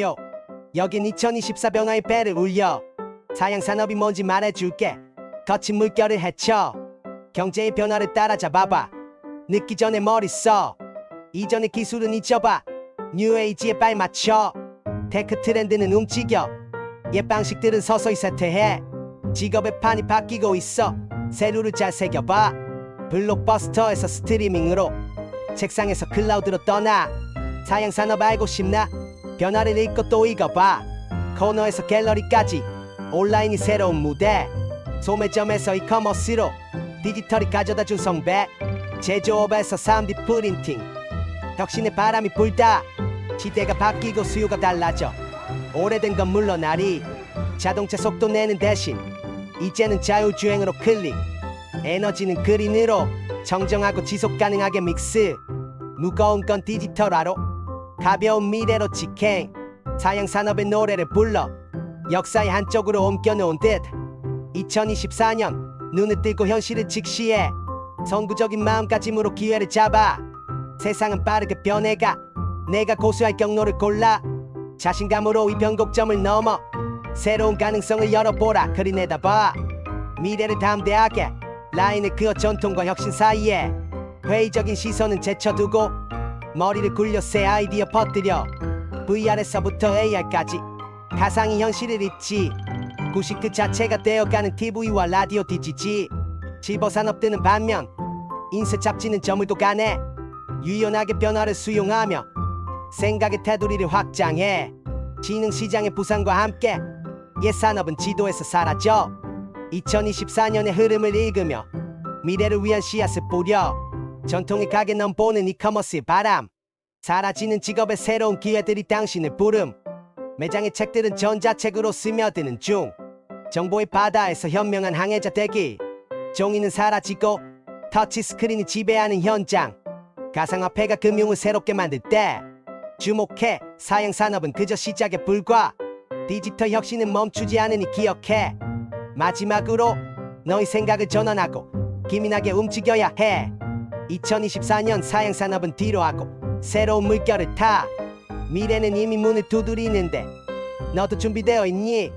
요 여긴 2024 병아의 배를 울려. 사양산업이 뭔지 말해줄게. 거친 물결을 헤쳐. 경제의 변화를 따라잡아봐. 늦기 전에 머리 써. 이전의 기술은 잊어봐. 뉴에이지에 빨 맞춰. 테크 트렌드는 움직여. 옛 방식들은 서서히 쇠퇴해. 직업의 판이 바뀌고 있어. 세루를 잘 새겨봐. 블록버스터에서 스트리밍으로 책상에서 클라우드로 떠나. 사양산업 알고 싶나 변화를 읽고 또 읽어봐. 코너에서 갤러리까지 온라인이 새로운 무대 소매점에서 이커머스로 디지털이 가져다 준 성배 제조업에서 3D 프린팅. 혁신의 바람이 불다. 시대가 바뀌고 수요가 달라져. 오래된 건 물러나리. 자동차 속도 내는 대신 이제는 자율주행으로 클릭. 에너지는 그린으로 청정하고 지속 가능하게 믹스. 무거운 건 디지털화로 가벼운 미래로 직행. 사양산업의 노래를 불러 역사의 한쪽으로 옮겨놓은 듯 2024년 눈을 뜨고 현실을 직시해 선구적인 마음가짐으로 기회를 잡아 세상은 빠르게 변해가 내가 고수할 경로를 골라 자신감으로 이 변곡점을 넘어 새로운 가능성을 열어보라. 그리 내다봐. 미래를 담대하게 라인을 그어 전통과 혁신 사이에 회의적인 시선은 제쳐두고 머리를 굴려 새 아이디어 퍼뜨려. VR에서부터 AR까지. 가상이 현실을 잇지. 구식 그 자체가 되어가는 TV와 라디오 디지지 집어 산업드는 반면 인쇄 잡지는 저물고 가네. 유연하게 변화를 수용하며 생각의 테두리를 확장해 지능 시장의 부상과 함께 옛 산업은 지도에서 사라져 2024년의 흐름을 읽으며 미래를 위한 씨앗을 뿌려 전통의 가게 넘보는 이커머스의 바람. 사라지는 직업의 새로운 기회들이 당신을 부름. 매장의 책들은 전자책으로 스며드는 중. 정보의 바다에서 현명한 항해자 되기. 종이는 사라지고 터치스크린이 지배하는 현장. 가상화폐가 금융을 새롭게 만들 때 주목해. 사양산업은 그저 시작에 불과 디지털 혁신은 멈추지 않으니 기억해. 마지막으로 너의 생각을 전환하고 기민하게 움직여야 해 2024년 사양산업은 뒤로하고 새로운 물결을 타 미래는 이미 문을 두드리는데 너도 준비되어 있니?